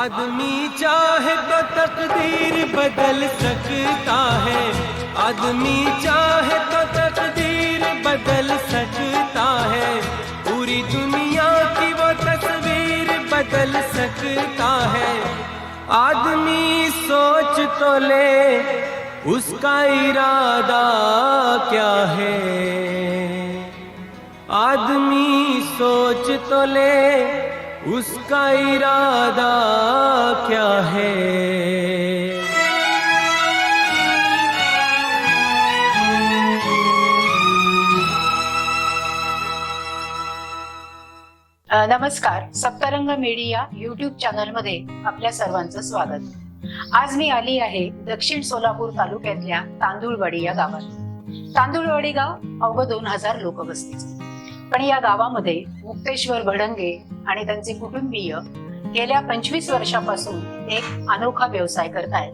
आदमी चाहे तो तकदीर बदल सकता है। आदमी चाहे तो तकदीर बदल सकता है। पूरी दुनिया की वो तस्वीर बदल सकता है। आदमी सोच तो ले, उसका इरादा क्या है? आदमी सोच तो ले उसका इरादा क्या है? नमस्कार. सप्तरंग मीडिया युट्यूब चॅनलमध्ये आपल्या सर्वांचं स्वागत. आज मी आली आहे दक्षिण सोलापूर तालुक्यातल्या तांदूळवाडी या गावात. तांदूळवाडी गाव अवघ दोन हजार लोक वस्तीचे पण या गावामध्ये मुक्तेश्वर भडंगे आणि त्यांचे कुटुंबीय गेल्या पंचवीस वर्षापासून एक अनोखा व्यवसाय करतायत.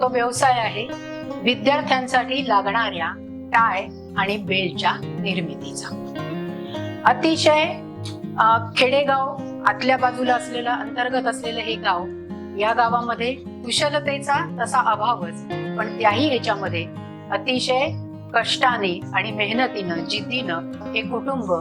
तो व्यवसाय आहे विद्यार्थ्यांसाठी लागणाऱ्या टाय आणि बेल्टच्या निर्मितीचा. अतिशय खेडेगाव आतल्या बाजूला असलेलं अंतर्गत असलेलं हे गाव या गावामध्ये कुशलतेचा तसा अभावच पण त्याही ह्याच्यामध्ये अतिशय कष्टाने आणि मेहनतीनं जिद्दीनं हे कुटुंब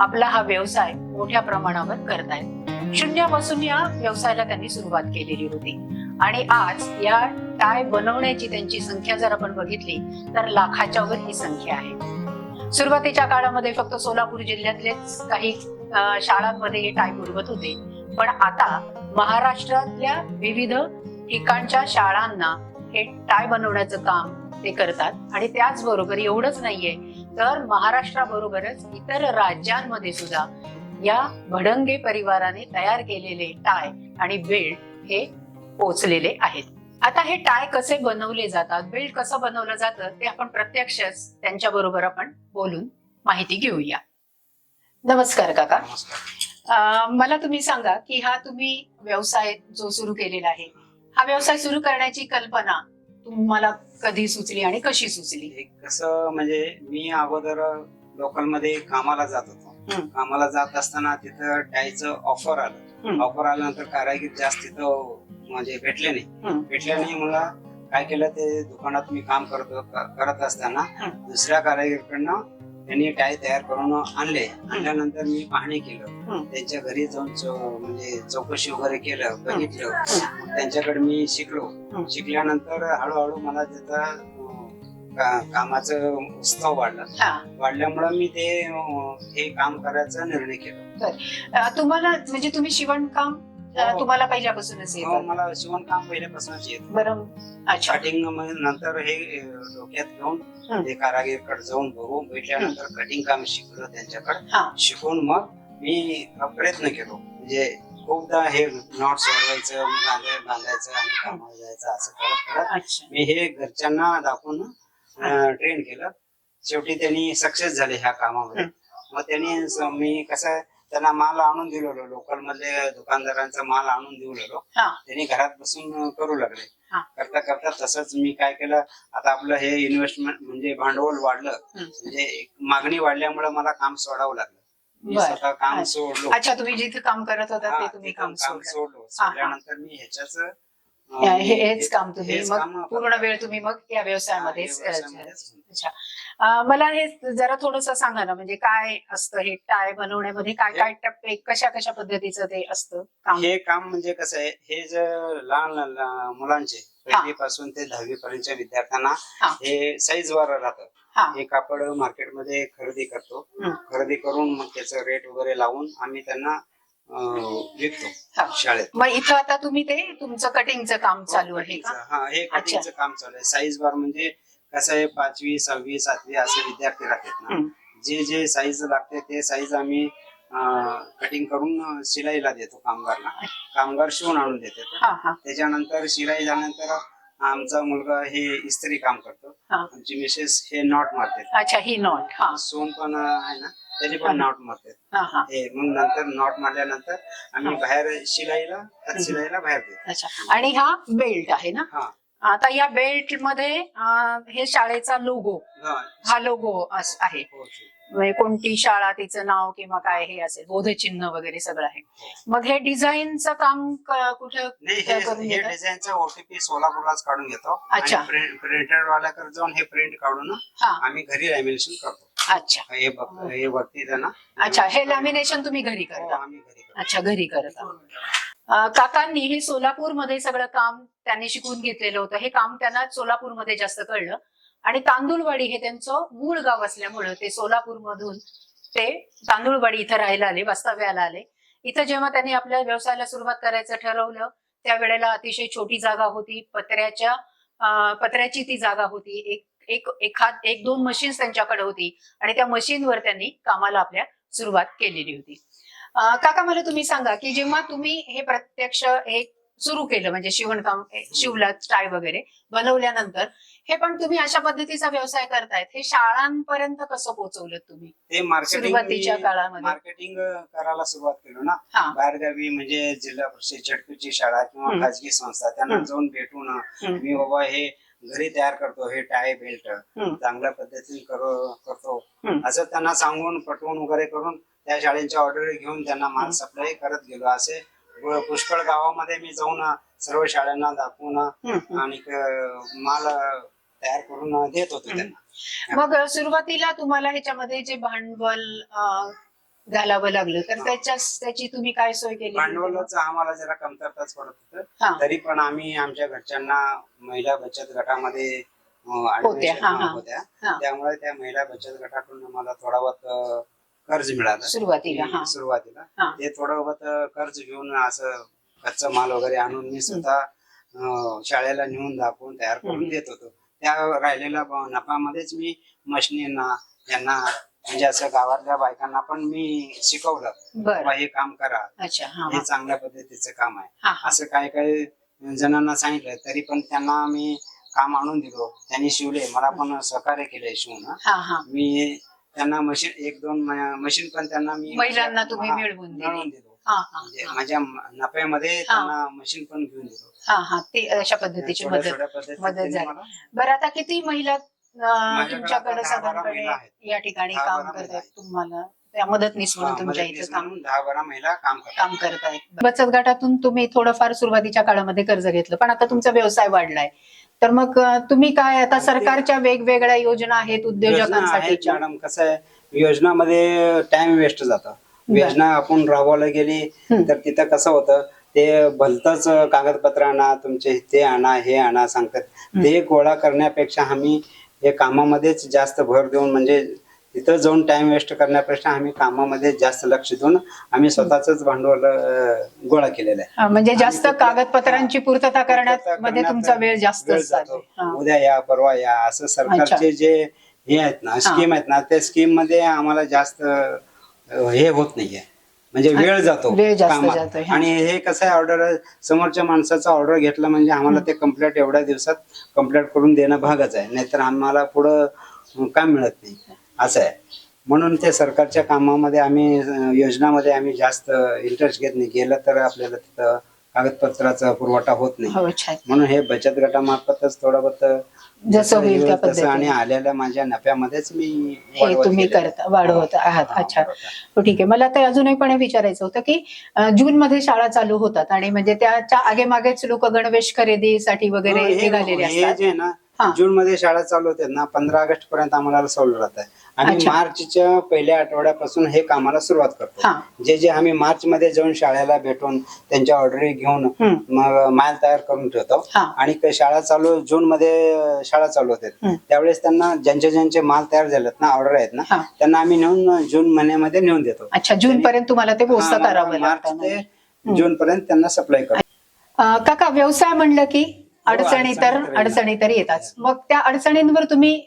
आपला हा व्यवसाय मोठ्या प्रमाणावर करतायत. शून्यापासून या व्यवसायाला त्यांनी सुरुवात केलेली होती. आणि आज या टाय बनवण्याची त्यांची संख्या जर आपण बघितली तर लाखाच्या वर ही संख्या आहे. सुरुवातीच्या काळामध्ये फक्त सोलापूर जिल्ह्यातलेच काही शाळांमध्ये हे टाय पुरवत होते. पण आता महाराष्ट्रातल्या विविध ठिकाणच्या शाळांना हे टाय बनवण्याचं काम ते करतात. आणि त्याचबरोबर एवढंच नाहीये तर महाराष्ट्राबरोबरच इतर राज्यांमध्ये सुद्धा या भडंगे परिवाराने तयार केलेले टाय आणि बेल्ट हे पोचलेले आहेत. आता हे टाय कसे बनवले जातात बेल्ट कसं बनवलं जातं ते आपण प्रत्यक्षच त्यांच्या बरोबर आपण बोलून माहिती घेऊया. नमस्कार काका. मला तुम्ही सांगा की हा तुम्ही व्यवसाय जो सुरू केलेला आहे हा व्यवसाय सुरू करण्याची कल्पना तुम्हाला कधी सुचली आणि कशी सुचली कसं म्हणजे मी अगोदर लोकलमध्ये कामाला जात होतो. कामाला जात असताना तिथं टायचं ऑफर आलं. ऑफर आल्यानंतर कारागीर जास्त तिथं म्हणजे भेटले नाही. भेटले नाही मला काय केलं ते दुकानात मी काम करत करत असताना. दुसऱ्या कारागीरकडनं त्यांनी टाय तयार करून आणले. आणल्यानंतर मी पाहणी केलं. त्यांच्या घरी जाऊन म्हणजे चौकशी वगैरे केलं बघितलं. त्यांच्याकडे मी शिकलो. शिकल्यानंतर हळूहळू मला त्याचा कामाचं उत्सव वाढला. वाढल्यामुळं मी ते हे काम करायचा निर्णय केला. तुम्हाला म्हणजे तुम्ही शिवणकाम अं, हो. तुम्हाला पहिल्यापासूनच हो, येतं मला शिवणकाम पहिल्यापासूनच येत. बरं. अच्छा. कटिंग नंतर हे अं, डोक्यात घेऊन. ते कारागीरकडे जाऊन बघू भेटल्यानंतर कटिंग काम शिकलो त्यांच्याकडे. शिकून मग मी प्रयत्न केलो. म्हणजे खूपदा हे नॉट सोडवायचं बांधाय- बांधायचं आणि कामाला जायचं असं करत करत अच्छा. मी हे घरच्यांना दाखवून ट्रेन केलं. शेवटी त्यांनी सक्सेस झाले ह्या कामामध्ये. मग त्यांनी स- मी कसं त्यांना माल आणून दिलेलो लोकल मधले दुकानदारांचा माल आणून दिलेलो त्यांनी घरात बसून करू लागले. करता करता तसंच मी काय केलं आता आपलं हे इन्व्हेस्टमेंट म्हणजे भांडवल वाढलं. म्हणजे मागणी वाढल्यामुळे मला काम सोडावं लागलं. स्वतः काम. सोडलो अच्छा तुम्ही जिथे काम करत होता ते तुम्ही काम सोडलं सोडलो. सोडल्यानंतर मी ह्याच्याच हेच काम तुम्ही मग पूर्ण वेळ तुम्ही मग या व्यवसायामध्ये व्यवसायामध्येच. अच्छा. मला हे जरा थोडस सांगा ना म्हणजे काय असतं हे टाय बनवण्यामध्ये काय काय टप्पे कशा कशा पद्धतीचं ते असतं हे काम म्हणजे कसं आहे हे जर लहान मुलांचे पहिली पासून ते दहावी पर्यंतच्या विद्यार्थ्यांना हा. साईज वर राहतं. हा. कापड मार्केटमध्ये खरेदी करतो. खरेदी करून मग त्याचं रेट वगैरे लावून आम्ही त्यांना हा. शाळेत. मग इथं आता तुम्ही ते तुमचं कटिंगचं काम चालू आहे का? हा हे कटिंगचं काम चालू आहे. साईज बार म्हणजे कसं आहे पाचवी सहावी सातवी असे विद्यार्थी राहतात ना. जे जे साईज लागते ते साईज आम्ही कटिंग करून शिलाईला देतो कामगारला. कामगार शिवून आणून हा हा. त्याच्यानंतर शिलाई झाल्यानंतर आमचा मुलगा हे इस्त्री काम करतो. हा. आमची मिसेस हे नॉट मारते अच्छा ही नॉट हा. सोन पण आहे ना. त्याचे हा. पण नॉट मारते हा हा. हे मग नंतर नॉट मारल्यानंतर आम्ही बाहेर शिलाईला हात शिलाईला बाहेर देतो अच्छा. आणि हा बेल्ट आहे ना? हा. आता या बेल्टमध्ये अं, हे शाळेचा लोगो हा. हा लोगो आहे. हो, म्हणजे कोणती शाळा तिचं नाव किंवा काय हे असेल बोधचिन्ह वगैरे सगळं आहे. मग हे डिझाईनचं काम क- कुठं नाही हे करून हे घेतात? डिझाईनचा ओटीपी सोलापूरलाच काढून घेतो. अच्छा. प्रिंटेड वाल्याकडे जाऊन हे प्रिंट काढून हा. आम्ही घरी लॅमिनेशन करतो. अच्छा. हे बघ हे. वरती अच्छा हे लॅमिनेशन तुम्ही घरी हो, करता आम्ही घरी करतो. अच्छा घरी करता. अं, काकांनी हे सोलापूरमध्ये सगळं काम त्यांनी शिकून घेतलेलं होतं. हे काम त्यांना सोलापूरमध्ये जास्त कळलं. आणि तांदूळवाडी हे त्यांचं मूळ गाव असल्यामुळं ते सोलापूरमधून ते तांदूळवाडी इथं राहायला आले वास्तव्याला आले. इथं जेव्हा त्यांनी आपल्या व्यवसायाला सुरुवात करायचं ठरवलं त्यावेळेला अतिशय छोटी जागा होती. पत्र्याच्या अं, पत्र्याची ती जागा होती. एक एक एखाद एक दोन मशीन्स त्यांच्याकडे होती आणि त्या मशीनवर त्यांनी कामाला आपल्या सुरुवात केलेली होती काका मला तुम्ही सांगा की जेव्हा तुम्ही हे प्रत्यक्ष हे सुरू केलं म्हणजे शिवणकाम हे शिवला टाय वगैरे बनवल्यानंतर हे पण तुम्ही अशा पद्धतीचा व्यवसाय करतायत हे शाळांपर्यंत कसं पोहोचवलं तुम्ही ते मार्केटिंग सुरुवातीच्या काळामध्ये. मार्केटिंग करायला सुरुवात केलो ना हा बाहेरगावी म्हणजे जिल्हा परिषद झडपीची शाळा किंवा. खाजगी संस्था त्यांना. जाऊन भेटून. मी बाबा हे घरी तयार करतो हे टाय बेल्ट. चांगल्या पद्धतीने करो- करतो. असं त्यांना सांगून पटवून वगैरे करून त्या शाळेच्या ऑर्डर घेऊन त्यांना माल सप्लाय करत गेलो असे पुष्कळ गावामध्ये मी जाऊन सर्व शाळांना दाखवून. आणि माल तयार करून देत होतो त्यांना मग सुरुवातीला तुम्हाला ह्याच्यामध्ये जे भांडवल घालावं लागलं. तर त्याच्या त्याची तुम्ही काय सोय केली भांडवलाचं आम्हाला जरा कमतरताच पडत होतं. तरी पण आम्ही आमच्या घरच्यांना महिला बचत गटामध्ये अं, होत्या, admission हा, हा. होत्या. हा. त्यामुळे त्या महिला बचत गटाकडून आम्हाला थोडा बहुत अं, कर्ज मिळालं. सुरुवातीला हा. सुरुवातीला. हा. ते थोडं बहुत कर्ज घेऊन असं कच्चा माल वगैरे आणून मी स्वतः अं, शाळेला नेऊन दाखवून तयार करून हम्म. देत होतो. त्या राहिलेल्या ब- नफामध्येच मी मशिनींना यांना म्हणजे असं गावातल्या बायकांना पण मी शिकवलं बर. बाबा हे काम करा. अच्छा हा हे हा. चांगल्या पद्धतीचं काम आहे. हा असं काही काही जणांना सांगितलं तरी पण त्यांना मी काम आणून दिलो. त्यांनी शिवले मला पण सहकार्य केले शिवून. हा हा. मी त्यांना मशीन एक दोन मशीन पण त्यांना मी महिलांना तुम्ही हा, मिळवून दिली. मिळवून दिलो. हा हा म्हणजे हा. माझ्या नफ्यामध्ये त्यांना मशीन पण घेऊन दिलो. हा हा. ते अशा पद्धतीची थोड्या- मदत थोड्या पद्धतीने मदत झाली. मला बरं आता किती महिला तुमच्याकडे साधारणपणे. या ठिकाणी काम करतायत आहेत. तुम्हाला. त्या मदतनीस म्हणून तुमच्या इथं काम दहा बारा महिला काम करतात. काम करतायत. बचत गटातून तुम्ही थोडंफार सुरुवातीच्या काळामध्ये कर्ज घेतलं पण आता तुमचा व्यवसाय वाढलाय. तर मग तुम्ही काय आता सरकारच्या वेगवेगळ्या योजना आहेत योजना उद्योजकांसाठीच्या मॅडम. कसं आहे योजनामध्ये टाइम वेस्ट जातं. योजना आपण राबवायला गेली. तर तिथं कसं होतं ते भलतच कागदपत्र आणा तुमचे ते आणा हे आणा सांगतात. ते गोळा करण्यापेक्षा आम्ही हे कामामध्येच जास्त भर देऊन म्हणजे तिथं जाऊन टाइम वेस्ट करण्यापेक्षा आम्ही कामामध्ये जास्त लक्ष देऊन आम्ही स्वतःच भांडवल गोळा केलेलं आहे. म्हणजे जास्त कागदपत्रांची पूर्तता करण्यात मध्ये तुमचा वेळ जास्त जातो. उद्या या परवा या असं सरकारचे जे हे आहेत ना स्कीम आहेत ना त्या स्कीममध्ये आम्हाला जास्त हे होत नाहीये. म्हणजे वेळ जातो वेळ जास्त कामात. जातोय, हा. आणि हे कसं आहे ऑर्डर समोरच्या माणसाचा ऑर्डर घेतला म्हणजे आम्हाला ते कंप्लीट एवढ्या दिवसात कंप्लीट करून देणं भागच आहे नाहीतर आम्हाला पुढं काम मिळत नाही असं आहे म्हणून ते सरकारच्या कामामध्ये आम्ही अं, योजनामध्ये आम्ही जास्त इंटरेस्ट घेत नाही गेलं तर आपल्याला तिथं कागदपत्राचा पुरवठा होत नाही. हो म्हणून हे बचत गटामार्फतच थोडं बहुत जसं होईल त्या तसं आणि आलेल्या माझ्या नफ्यामध्येच मी हे तुम्ही. करता वाढवत हा, आहात. अच्छा. हो, ठीक आहे. मला ते अजूनही पण विचारायचं होतं की जून मध्ये शाळा चालू होतात आणि म्हणजे त्याच्या आगे मागेच लोक गणवेश खरेदीसाठी वगैरे निघालेले असतात. जे आहे ना. जून मध्ये शाळा चालू होते ना पंधरा ऑगस्ट पर्यंत आम्हाला सवलत आहे अच्छा. मार्चच्या पहिल्या आठवड्यापासून हे कामाला सुरुवात करतो जे जे आम्ही मार्च मध्ये जाऊन शाळेला भेटून त्यांच्या ऑर्डरी घेऊन हम्म. मग माल तयार करून ठेवतो हा आणि शाळा चालू जून मध्ये अं, शाळा चालू होते हम्म. त्यावेळेस त्यांना ज्यांचे ज्यांचे माल तयार झालेत ना ऑर्डर आहेत ना हा. त्यांना आम्ही नेऊन जून महिन्यामध्ये नेऊन देतो अच्छा जून पर्यंत तुम्हाला ते हा, करावं मार्च लागतं ते. जून पर्यंत त्यांना सप्लाय करतो अं, काका व्यवसाय म्हणलं की अडचणी अडचणी तर अडचणी तर येतात. मग त्या अडचणींवर तुम्ही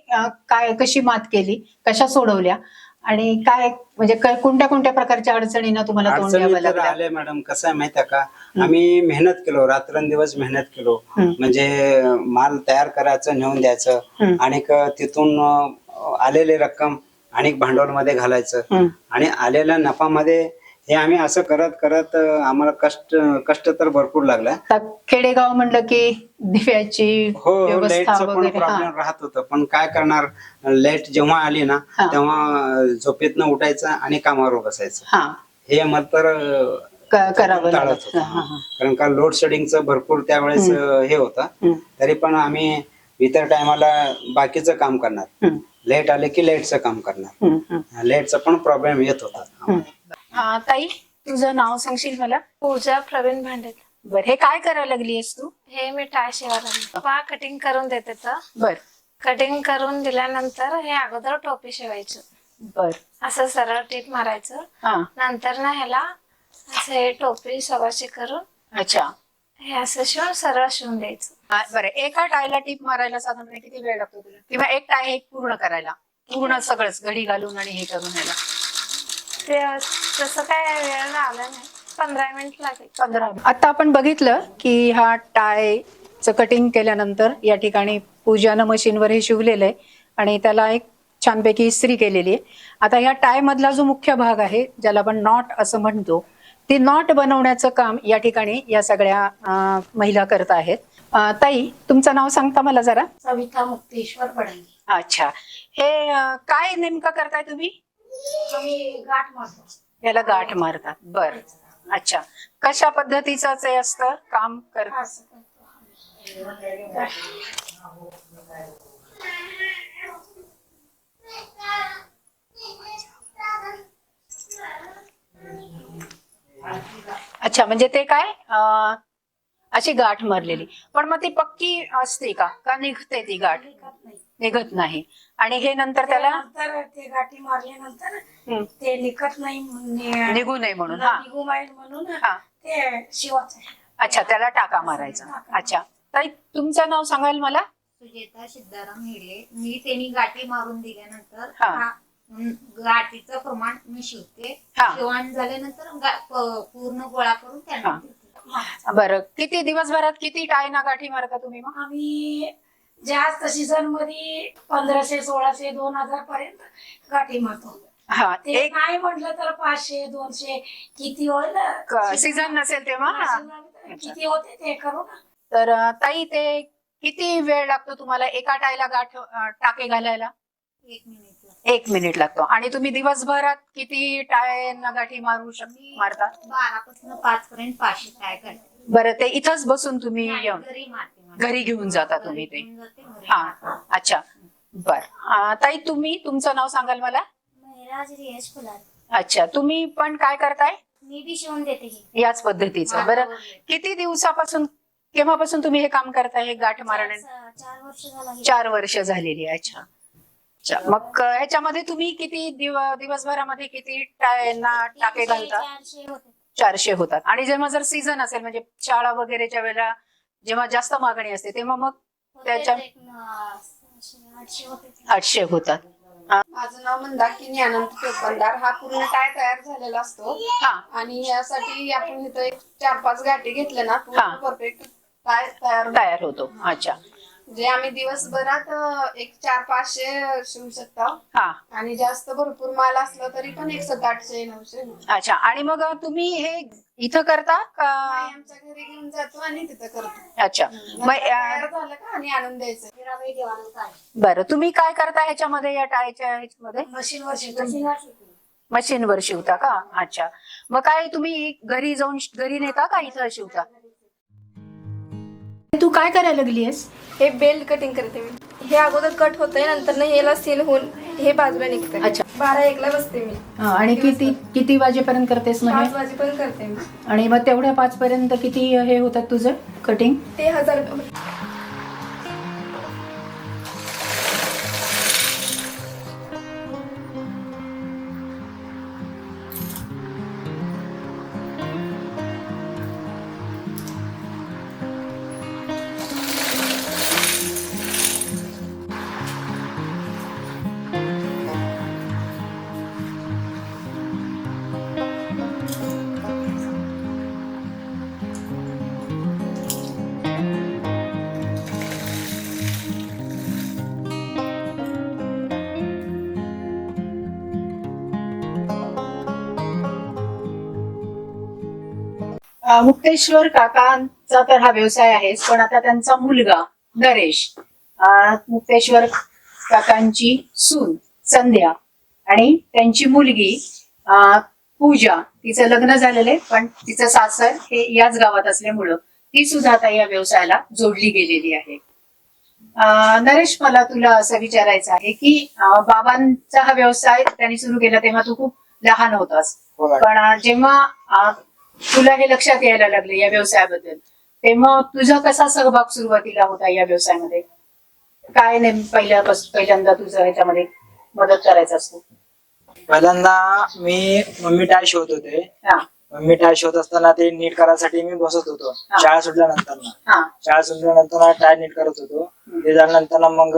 काय कशी मात केली? कशा सोडवल्या? आणि काय म्हणजे कोणत्या कोणत्या प्रकारच्या अडचणींना तुम्हाला तोंड द्यावं लागलं मॅडम. कसं आहे माहिती आहे का? आम्ही मेहनत केलो रात्रंदिवस मेहनत केलो. म्हणजे माल तयार करायचं नेऊन द्यायचं. आणि तिथून आलेली रक्कम आणि भांडवलमध्ये घालायचं. हम्म. आणि आलेल्या नफामध्ये हे आम्ही असं करत करत आम्हाला कष्ट कष्ट तर भरपूर लागला. खेडेगाव म्हणलं की दिव्याची हो लाईटचं पण. प्रॉब्लेम राहत होतं. पण काय करणार? लाइट जेव्हा आली ना. तेव्हा झोपेतनं उठायचं आणि कामावर बसायचं. हा. मला तर करावं. कारण का लोड शेडिंगचं भरपूर त्यावेळेस हे होतं. तरी पण आम्ही इतर टायमाला बाकीचं काम करणार. लाइट आले की लाईटचं काम करणार. लाईटचा पण प्रॉब्लेम येत होता. हा, ताई तुझं नाव सांगशील मला? पूजा प्रवीण भांडेत. बर हे काय करायला लागलीस तू? हे मी टाय शिवायला पा कटिंग करून देते तर. बर. कटिंग करून दिल्यानंतर हे अगोदर टोपी शिवायचं. बर. असं सरळ टीप मारायचं. हा. नंतर ना ह्याला असं हे टोपी सवाशी करून अच्छा. हे असं शिवून सरळ शिवून द्यायचं. हा, बरं. एका टायला टीप मारायला साधारणपणे किती वेळ लागतो तुला? किंवा एक टाय एक पूर्ण करायला. पूर्ण सगळंच घडी घालून आणि हे करून ह्याला. ते तसं काय वेळ लागला नाही. पंधरा मिनिट लागेल. पंधरा आता आपण बघितलं की हा टायचं कटिंग केल्यानंतर या ठिकाणी पूजानं मशीनवर हे शिवलेलं आहे आणि त्याला एक छानपैकी इस्त्री केलेली आहे. आता या टाय मधला जो मुख्य भाग आहे ज्याला आपण नॉट असं म्हणतो ती नॉट बनवण्याचं काम या ठिकाणी या सगळ्या महिला करत आहेत. ताई तुमचं नाव सांगता मला जरा. सविता मुक्तेश्वर पडंगी. अच्छा. हे काय नेमकं करताय तुम्ही? गाठ मारतो. याला गाठ मारतात. बर. अच्छा. कशा पद्धतीचं ते असतं? काम कर. अच्छा म्हणजे ते काय? अशी गाठ मारलेली. पण मग ती पक्की असते का? का निघते ती गाठ? निघत नाही. आणि हे नंतर त्याला त्यानंतर ते गाठी मारल्यानंतर ते निघत नाही निघू नये म्हणून हा. निघू नये म्हणून हा. ते शिवाच अच्छा त्याला टाका मारायचा. अच्छा. ताई तुमचं नाव सांगाल मला? सुजेता सिद्धाराम हेडे. मी त्यांनी गाठी मारून दिल्यानंतर गाठीचं प्रमाण मी शिवते हा. शिवण झाल्यानंतर पूर्ण गोळा करून हा. त्यांना. बरं. किती दिवसभरात किती टाय ना गाठी मारता तुम्ही मग? आम्ही जास्त सीझनमध्ये पंधराशे सोळाशे दोन हजार पर्यंत गाठी मारतो. हा ते एक नाही म्हटलं तर पाचशे दोनशे किती होईल? सीझन नसेल तेव्हा? किती होते ते करू ना. तर अं, ताई ते किती वेळ लागतो तुम्हाला एका टायला गाठ अं, टाके घालायला? एक मिनिट एक मिनिट लागतो. आणि तुम्ही दिवसभरात किती टाय गाठी मारू शक मी मारता? बारा पासून पाच पर्यंत पाचशे काय करते बरं ते इथंच बसून तुम्ही येऊन. घरी मारते. घरी घेऊन जाता तुम्ही ते. हा. अच्छा. बर. ताई तुम्ही तुमचं नाव सांगाल मला? अच्छा तुम्ही पण काय करताय? मी बी शिवून देते ही. याच पद्धतीचं. बरं. किती दिवसापासून केव्हापासून तुम्ही हे काम करताय? हे गाठ मारणे? चार वर्ष झाला हे. चार वर्ष झालेली आहे. अच्छा. अच्छा. मग ह्याच्यामध्ये तुम्ही किती दिव दिवसभरामध्ये किती टायना टाके घालता? चारशे होतात. आणि जेव्हा जर सीझन असेल म्हणजे शाळा वगैरेच्या वेळेला जेव्हा जास्त मागणी असते तेव्हा मग त्याच्या- आठशे होते आठशे होतात. माझं नाव मंदाकिनी अनंत पेपरदार हा पूर्ण टाय तयार झालेला असतो. आणि यासाठी आपण इथं एक चार पाच गाठी घेतल्या ना. पूर्ण परफेक्ट टाय तयार. तयार होतो. अच्छा. जे आम्ही दिवसभरात एक चार पाचशे शिवू शकतो. हा. आणि जास्त भरपूर माल असला तरी पण एक सात आठशे नऊशे अच्छा. आणि मग तुम्ही हे इथं करता का? आमच्या घरी घेऊन जातो आणि तिथं करतो. अच्छा. मग अं, तयार झालं का आणि आणून द्यायचं? बरं. तुम्ही काय करता ह्याच्यामध्ये या टायच्या ह्याच्यामध्ये? मशीनवर मशीनवर शिवता का? अच्छा. मग काय तुम्ही घरी जाऊन घरी नेता का इथं शिवता? तू काय करायला लागलीस हे बेल्ट कटिंग करते मी. हे अगोदर कट होतंय नंतर ना याला सील होऊन हे बाजूला निघतंय. अच्छा. बारा एकला बसते मी. आणि किती किती वाजेपर्यंत करतेस मग पाच हे? वाजेपर्यंत करते मी. आणि मग तेवढ्या पाच पर्यंत किती हे होतात तुझं कटिंग ते हजार मुक्तेश्वर काकांचा तर हा व्यवसाय आहेच पण आता त्यांचा मुलगा नरेश मुक्तेश्वर काकांची सून संध्या आणि त्यांची मुलगी पूजा तिचं लग्न झालेलं आहे पण तिचं सासर हे याच गावात असल्यामुळं ती सुद्धा आता या व्यवसायाला जोडली गेलेली आहे नरेश मला तुला असं विचारायचं आहे की बाबांचा हा व्यवसाय त्यांनी सुरू केला तेव्हा तू खूप लहान होतास हो. पण जेव्हा तुला हे लक्षात यायला लागले या व्यवसायाबद्दल. तेव्हा तुझा कसा सहभाग सुरुवातीला होता या व्यवसायामध्ये? काय नेम पहिल्यापासून पहिल्यांदा तुझं ह्याच्यामध्ये मदत करायचा असतो? पहिल्यांदा मी मम्मी टाय शिवत होते. हा. मम्मी टाय शिवत असताना ते नीट करायसाठी मी बसत होतो. हा. शाळा सुटल्यानंतर ना हा. शाळा सुटल्यानंतर टाय नीट करत होतो. ते झाल्यानंतर ना मग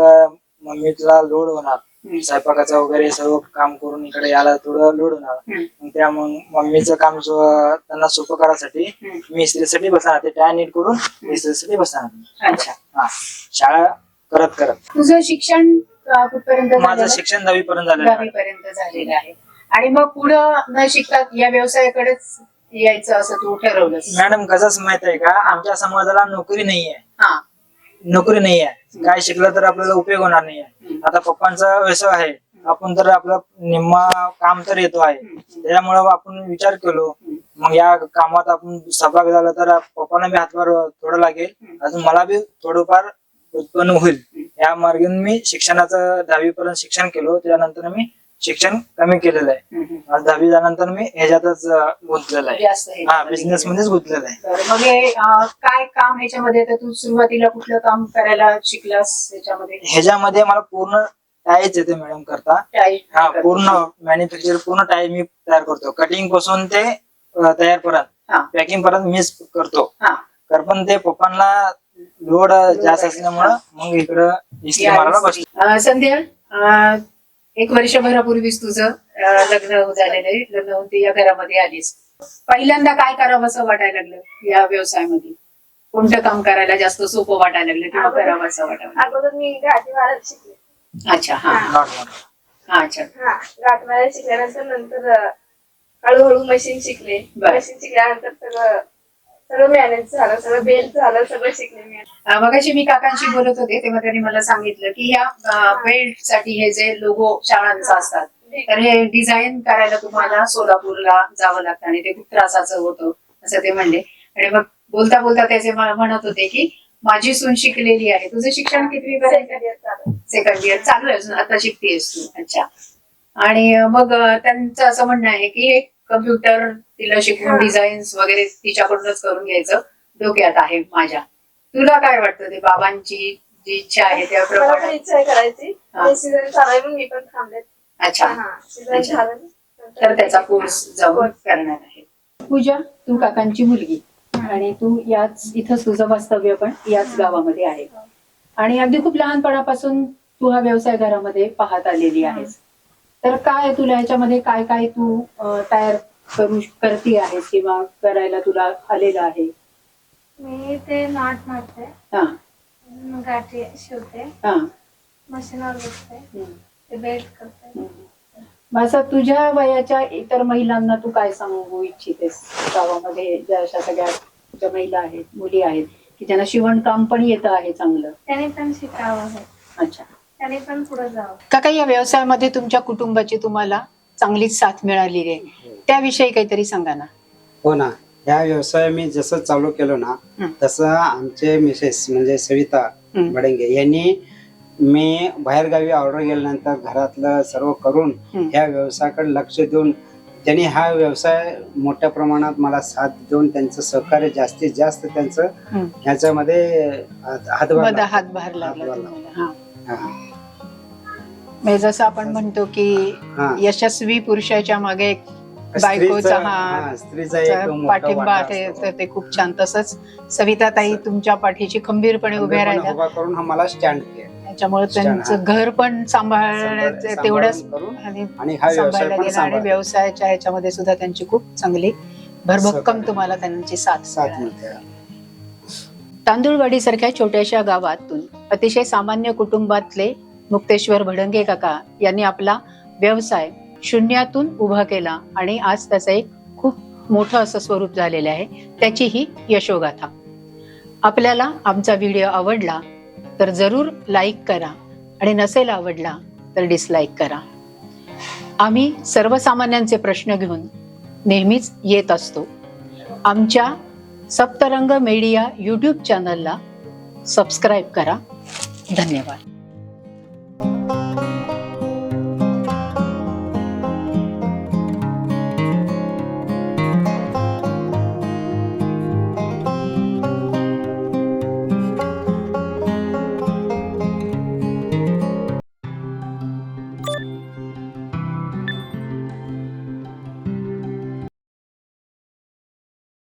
मम्मीला लोड होणार. स्वयंपाकाचं वगैरे सर्व काम करून इकडे यायला थोडं लोड होणार हम्म. मग त्या मग मम्मीचं काम सो- त्यांना सोपं करायसाठी. मी इस्त्रीसाठी बसणार ते टाय नीट करून इस्त्रीसाठी बसणार. अच्छा. हा. शाळा करत करत. तुझं शिक्षण अ, कुठपर्यंत माझं झालेलं? शिक्षण दहावी पर्यंत झालेलं आहे. झालेलं आणि मग पुढं न शिकता या व्यवसायाकडेच यायचं असं तू ठरवलंस? मॅडम कसंच माहीत आहे का? आमच्या समाजाला नोकरी नाहीये. हा. नोकरी नाही आहे काय शिकलं तर आपल्याला उपयोग होणार नाही आहे आता पप्पांचा व्यवसाय आहे. आपण तर आपलं निम्मा काम तर येतो आहे. त्याच्यामुळे आपण विचार केलो. मग या कामात आपण सहभाग झाला तर पप्पांना बी हातभार थोडं लागेल. अजून मला बी थोडंफार उत्पन्न होईल. या मार्गाने मी शिक्षणाचं दहावीपर्यंत शिक्षण केलं. त्यानंतर मी शिक्षण कमी केलेलं आहे. आज दहावी झाल्यानंतर मी ह्याच्यातच गुंतलेलं आहे. हे बिझनेस मध्येच गुंतलेलं आहे. तर मग हे अं, काय काम ह्याच्यामध्ये? आता तू सुरुवातीला कुठलं काम करायला शिकलास ह्याच्यामध्ये? ह्याच्यामध्ये मला पूर्ण टायच येते मॅडम करता. काय हा पूर्ण मॅन्युफॅक्चर पूर्ण टाय मी तयार करतो. कटिंगपासून ते अं, तयार पर्यंत हा. पॅकिंग पर्यंत मीच करतो. हा. तर पण ते पप्पांना लोड जास्त असल्यामुळं मग इकडं इस्त्री मारायला बसतो अं, संध्या अं, एक वर्षभरापूर्वीच तुझं लग्न झालेलं आहे. लग्न होऊन तू या घरामध्ये आलीस. पहिल्यांदा काय करावं असं वाटायला लागलं या व्यवसायामध्ये? कोणतं काम करायला जास्त सोपं वाटायला लागलं किंवा करावं असं वाटायला लागलं? अगोदर मी शिकले. अच्छा हा. हा. अच्छा. हा शिकल्यानंतर नंतर अं, हळूहळू मशीन शिकले. बरं. मशीन शिकल्यानंतर सगळं सगळं मॅनेज झालं सगळं बेल्ट झालं सगळं शिकले मी. मगाशी मी काकांशी बोलत होते तेव्हा त्यांनी मला सांगितलं की ह्या बेल्टसाठी हे जे लोगो शाळांचा असतात तर हे डिझाईन करायला तुम्हाला सोलापूरला जावं लागतं आणि ते खूप त्रासाचं होतं असं ते म्हणले. आणि मग बोलता बोलता त्याचे मला म्हणत होते की माझी सून शिकलेली आहे तुझं शिक्षण पर्यंत? सेकंड इयर चालू आहे. आता शिकतेस तू अच्छा. आणि मग त्यांचं असं म्हणणं आहे की एक कम्प्युटर तिला शिकवून. डिझाईन्स वगैरे तिच्याकडूनच करून घ्यायचं. डोक्यात आहे माझ्या. तुला काय वाटतं? ते बाबांची जी इच्छा आहे मला त्याप्रमाणे इच्छा आहे करायची. हा. सीझन मी पण थांबले अच्छा. सीझन अच्छा. झालं नंतर तर त्याचा कोर्स जाऊन. करणार आहे. पूजा तू काकांची मुलगी. आणि तू याच इथंच तुझं वास्तव्य पण याच गावामध्ये आहे. आणि अगदी खूप लहानपणापासून तू हा व्यवसाय घरामध्ये पाहत आलेली आहेस. तर काय तुला ह्याच्यामध्ये काय काय तू अं, तयार करू करते आहेस किंवा करायला तुला आलेलं आहे? मी ते नाट मारते. हा. गाठी शिवते हा. मशीनवर बसते. हम्म. ते बेल्ट करते. माझा तुझ्या वयाच्या इतर महिलांना तू काय सांगू इच्छितेस? गावामध्ये ज्या अशा सगळ्या ज्या महिला आहेत मुली आहेत की ज्यांना शिवणकाम पण येतं आहे चांगलं? त्याने पण शिकावं. आहे अच्छा. त्याने पण पुढे जावं. काका या व्यवसायामध्ये तुमच्या कुटुंबाची तुम्हाला चांगलीच साथ मिळालेली आहे त्याविषयी काहीतरी सांगा ना हो ना ह्या व्यवसाय मी जसं चालू केलो ना हं. तसं आमचे मिसेस म्हणजे सविता हं. बडेंगे यांनी मी बाहेरगावी ऑर्डर गेल्यानंतर घरातलं सर्व करून हं. ह्या व्यवसायाकडे लक्ष देऊन त्यांनी हा व्यवसाय मोठ्या प्रमाणात मला साथ देऊन त्यांचं सहकार्य जास्तीत जास्त त्यांचं हं. ह्याच्यामध्ये हात- हातभार मध लागला. हातभार लागला हातभार तुम्हाला हा हा. म्हणजे जसं आपण म्हणतो की हा. यशस्वी पुरुषाच्या मागे एक बायकोचा हा हा, स्त्रीचा एक मोठा पाठिंबा वाटा आहे असतो. तर ते खूप छान तसंच सविता ताई तुमच्या पाठीची खंबीरपणे उभ्या खंबीरपणे राहिल्या उभा करून मला स्टँड केला त्याच्यामुळे त्यांचं घर पण सांभाळण्याचं सांभाळ- तेवढंच करून आणि आणि हा व्यवसाय सांभाळला पण गेला आणि व्यवसायाच्या ह्याच्यामध्ये सुद्धा त्यांची खूप चांगली भरभक्कम सहकार्य. तुम्हाला त्यांची साथ साथ मिळाली. मिळते तांदूळवाडी सारख्या छोट्याशा गावातून अतिशय सामान्य कुटुंबातले मुक्तेश्वर भडंगे काका यांनी आपला व्यवसाय शून्यातून उभा केला आणि आज त्याचं एक खूप मोठं असं स्वरूप झालेलं आहे. त्याची ही यशोगाथा. आपल्याला आमचा व्हिडिओ आवडला तर जरूर लाईक करा आणि नसेल आवडला तर डिसलाईक करा. आम्ही सर्वसामान्यांचे प्रश्न घेऊन नेहमीच येत असतो. आमच्या सप्तरंग मीडिया यूट्यूब चॅनलला सबस्क्राईब करा. धन्यवाद.